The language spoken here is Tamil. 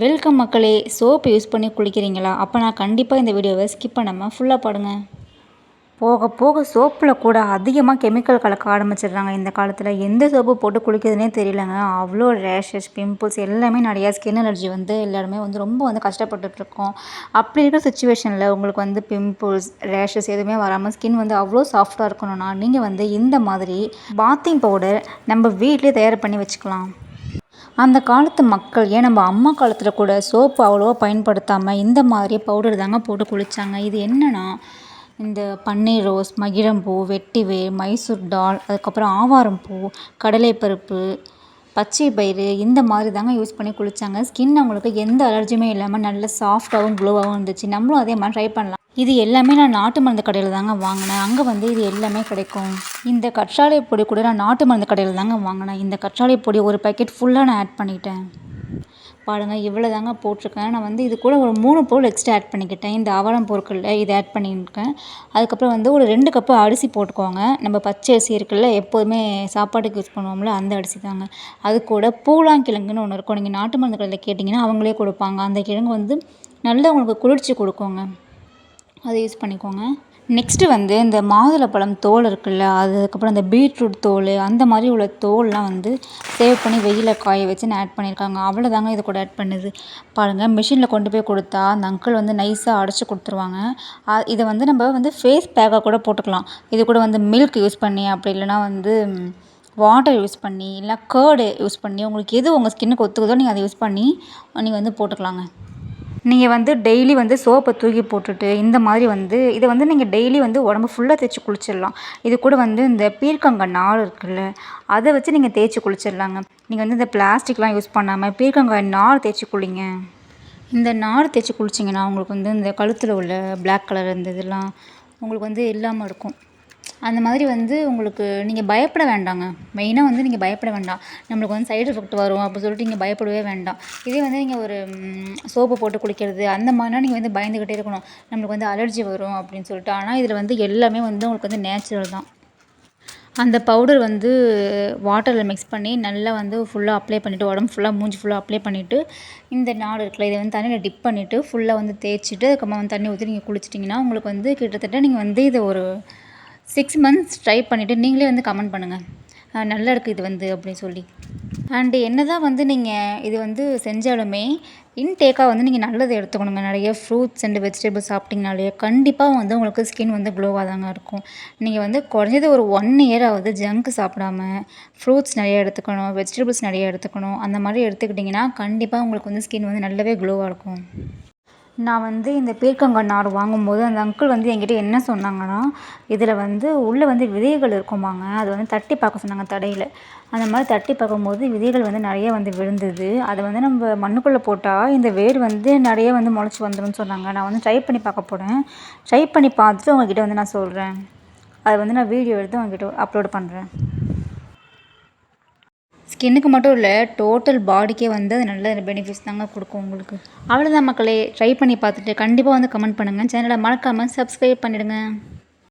வெல்கம் மக்களே சோப்பு யூஸ் பண்ணி குளிக்கிறீங்களா? அப்போ நான் கண்டிப்பாக இந்த வீடியோவை ஸ்கிப் பண்ணாமல் ஃபுல்லாக பாடுங்க. போக போக சோப்பில் கூட அதிகமாக கெமிக்கல் கலக்க ஆரம்பிச்சிடுறாங்க. இந்த காலத்தில் எந்த சோப்பு போட்டு குளிக்கிறதுனே தெரியலங்க. அவ்வளோ ரேஷஸ் பிம்பிள்ஸ் எல்லாமே நிறையா ஸ்கின் அலர்ஜி வந்து எல்லாருமே வந்து ரொம்ப வந்து கஷ்டப்பட்டுட்ருக்கோம் அப்படி இருக்கிற சுச்சுவேஷனில் உங்களுக்கு வந்து பிம்பிள்ஸ் ரேஷஸ் எதுவுமே வராமல் ஸ்கின் வந்து அவ்வளோ சாஃப்டாக இருக்கணும்னா நீங்கள் வந்து இந்த மாதிரி பாத்திங் பவுடர் நம்ம வீட்டிலே தயார் பண்ணி வச்சுக்கலாம். அந்த காலத்து மக்கள் ஏன் நம்ம அம்மா காலத்தில் கூட சோப்பு அவ்வளோவா பயன்படுத்தாமல் இந்த மாதிரி பவுடர் தாங்க போட்டு குளித்தாங்க இது என்னென்னா இந்த பன்னீர் ரோஸ் மகிழம்பூ வெட்டிவேர் மைசூர் டால் அதுக்கப்புறம் ஆவாரம் பூ கடலைப்பருப்பு பச்சை பயிறு இந்த மாதிரி தாங்க யூஸ் பண்ணி குளித்தாங்க ஸ்கின் அவங்களுக்கு எந்த அலர்ஜியுமே இல்லாமல் நல்ல சாஃப்டாகவும் க்ளோவாகவும் இருந்துச்சு. நம்மளும் அதே மாதிரி ட்ரை பண்ணலாம். இது எல்லாமே நான் நாட்டு மருந்து கடையில் தாங்க வாங்கினேன். அங்கே வந்து இது எல்லாமே கிடைக்கும். இந்த கற்றாழை பொடி கூட நான் நாட்டு மருந்து கடையில் தாங்க வாங்கினேன். இந்த கற்றாழை பொடி ஒரு பேக்கெட் ஃபுல்லாக நான் ஆட் பண்ணிட்டேன். பாருங்கள் இவ்வளோ தாங்க போட்டிருக்கேன். நான் வந்து இது கூட ஒரு மூணு பொருள் எக்ஸ்ட்ரா ஆட் பண்ணிக்கிட்டேன். இந்த அவலம் பொருட்களில் இதை ஆட் பண்ணியிருக்கேன். அதுக்கப்புறம் வந்து ஒரு ரெண்டு கப்பு அரிசி போட்டுக்கோங்க. நம்ம பச்சை அரிசி இருக்குல்ல எப்போதுமே சாப்பாட்டுக்கு யூஸ் பண்ணுவோம்ல அந்த அரிசி தாங்க. அது கூட பூலாங்கிழங்குன்னு ஒன்று இருக்கும். நீங்கள் நாட்டு மருந்து கடையில் கேட்டிங்கன்னா அவங்களே கொடுப்பாங்க. அந்த கிழங்கு வந்து நல்லா உங்களுக்கு குளிர்ச்சி கொடுக்குங்க. அதை யூஸ் பண்ணிக்கோங்க. நெக்ஸ்ட்டு வந்து இந்த மாதுளப்பழம் தோல் இருக்குல்ல அதுக்கப்புறம் இந்த பீட்ரூட் தோல் அந்த மாதிரி உள்ள தோல்லாம் வந்து சேவ் பண்ணி வெயிலில் காய வச்சு நான் ஆட் பண்ணியிருக்காங்க. அவ்வளோதாங்க இது கூட ஆட் பண்ணுது. பாருங்கள் மிஷினில் கொண்டு போய் கொடுத்தா அந்த அங்கிள் வந்து நைஸாக அடைச்சி கொடுத்துருவாங்க. இதை வந்து நம்ம வந்து ஃபேஸ் பேக்காக கூட போட்டுக்கலாம். இது கூட வந்து மில்க் யூஸ் பண்ணி அப்படி இல்லைனா வந்து வாட்டர் யூஸ் பண்ணி இல்லை கேர்டு யூஸ் பண்ணி உங்களுக்கு எது உங்கள் ஸ்கின்னுக்கு ஒத்துக்குதோ நீங்கள் அதை யூஸ் பண்ணி நீங்கள் வந்து போட்டுக்கலாங்க. நீங்கள் வந்து டெய்லி வந்து சோப்பை தூக்கி போட்டுட்டு இந்த மாதிரி வந்து இதை வந்து நீங்கள் டெய்லி வந்து உடம்பு ஃபுல்லாக தேய்ச்சி குளிச்சிடலாம். இது கூட வந்து இந்த பீர்க்கங்காய் நார் இருக்குல்ல அதை வச்சு நீங்கள் தேய்ச்சி குளிச்சிடலாங்க. நீங்கள் வந்து இந்த பிளாஸ்டிக்லாம் யூஸ் பண்ணாமல் பீர்க்கங்காய் நார் தேய்ச்சி குளிங்க. இந்த நார் தேய்ச்சி குளிச்சிங்கன்னா உங்களுக்கு வந்து இந்த கழுத்தில் உள்ள பிளாக் கலர் இந்த இதெல்லாம் உங்களுக்கு வந்து இல்லாமல் இருக்கும். அந்த மாதிரி வந்து உங்களுக்கு நீங்கள் பயப்பட வேண்டாங்க. மெயினாக வந்து நீங்கள் பயப்பட வேண்டாம். நம்மளுக்கு வந்து சைடு எஃபெக்ட் வரும் அப்படி சொல்லிட்டு நீங்கள் பயப்படவே வேண்டாம். இதே வந்து நீங்கள் ஒரு சோப்பு போட்டு குளிக்கிறது அந்த மாதிரினா நீங்கள் வந்து பயந்துக்கிட்டே இருக்கணும். நம்மளுக்கு வந்து அலர்ஜி வரும் அப்படின்னு சொல்லிட்டு. ஆனால் இதில் வந்து எல்லாமே வந்து உங்களுக்கு வந்து நேச்சுரல் தான். அந்த பவுடர் வந்து வாட்டரில் மிக்ஸ் பண்ணி நல்லா வந்து ஃபுல்லாக அப்ளை பண்ணிவிட்டு உடம்பு ஃபுல்லாக மூஞ்சி ஃபுல்லாக அப்ளை பண்ணிவிட்டு இந்த நாடு இருக்குல்ல இதை வந்து தண்ணியில் டிப் பண்ணிவிட்டு ஃபுல்லாக வந்து தேய்ச்சிட்டு அதுக்கப்புறமா வந்து தண்ணி ஊற்றி நீங்கள் குளிச்சிட்டிங்கன்னா உங்களுக்கு வந்து கிட்டத்தட்ட நீங்கள் வந்து இதை ஒரு சிக்ஸ் மந்த்ஸ் ட்ரை பண்ணிவிட்டு நீங்களே வந்து கமெண்ட் பண்ணுங்கள் நல்லா இருக்குது இது வந்து அப்படின்னு சொல்லி. அண்டு என்ன தான் வந்து நீங்கள் இது வந்து செஞ்சாலுமே இன்டேக்காக வந்து நீங்கள் நல்லது எடுத்துக்கணுங்க. நிறைய ஃப்ரூட்ஸ் அண்டு வெஜிடபிள்ஸ் சாப்பிட்டிங்கனாலே கண்டிப்பாக வந்து உங்களுக்கு ஸ்கின் வந்து க்ளோவாக தாங்க இருக்கும். நீங்கள் வந்து குறைஞ்சது ஒரு ஒன் இயராவது ஜங்க் சாப்பிடாம ஃப்ரூட்ஸ் நிறைய எடுத்துக்கணும் வெஜிடபிள்ஸ் நிறைய எடுத்துக்கணும் அந்த மாதிரி எடுத்துக்கிட்டிங்கன்னா கண்டிப்பாக உங்களுக்கு வந்து ஸ்கின் வந்து நல்லாவே க்ளோவாக இருக்கும். நான் வந்து இந்த பீர்க்கங்காய் நார் வாங்கும்போது அந்த அங்கிள் வந்து என்கிட்ட என்ன சொன்னாங்கன்னா இதில் வந்து உள்ளே வந்து விதைகள் இருக்குமாங்க. அது வந்து தட்டி பார்க்க சொன்னாங்க தடையில். அந்த மாதிரி தட்டி பார்க்கும்போது விதைகள் வந்து நிறைய வந்து விழுந்தது. அதை வந்து நம்ம மண்ணுக்குள்ளே போட்டால் இந்த வேர் வந்து நிறைய வந்து முளைச்சி வந்துடும்னு சொன்னாங்க. நான் வந்து ட்ரை பண்ணி பார்க்க போகிறேன் ட்ரை பண்ணி பார்த்துட்டு உங்ககிட்ட வந்து நான் சொல்கிறேன் அதை வந்து நான் வீடியோ எடுத்து உங்ககிட்ட அப்லோட் பண்ணுறேன் ஸ்கின்னுக்கு மட்டும் இல்லை டோட்டல் பாடிக்கே வந்து அது நல்ல பெனிஃபிட்ஸ் தாங்க கொடுக்கும் உங்களுக்கு. அவ்வளோதான் மக்களே ட்ரை பண்ணி பார்த்துட்டு கண்டிப்பாக வந்து கமெண்ட் பண்ணுங்கள் சேனலை மறக்காமல் சப்ஸ்கிரைப் பண்ணிவிடுங்க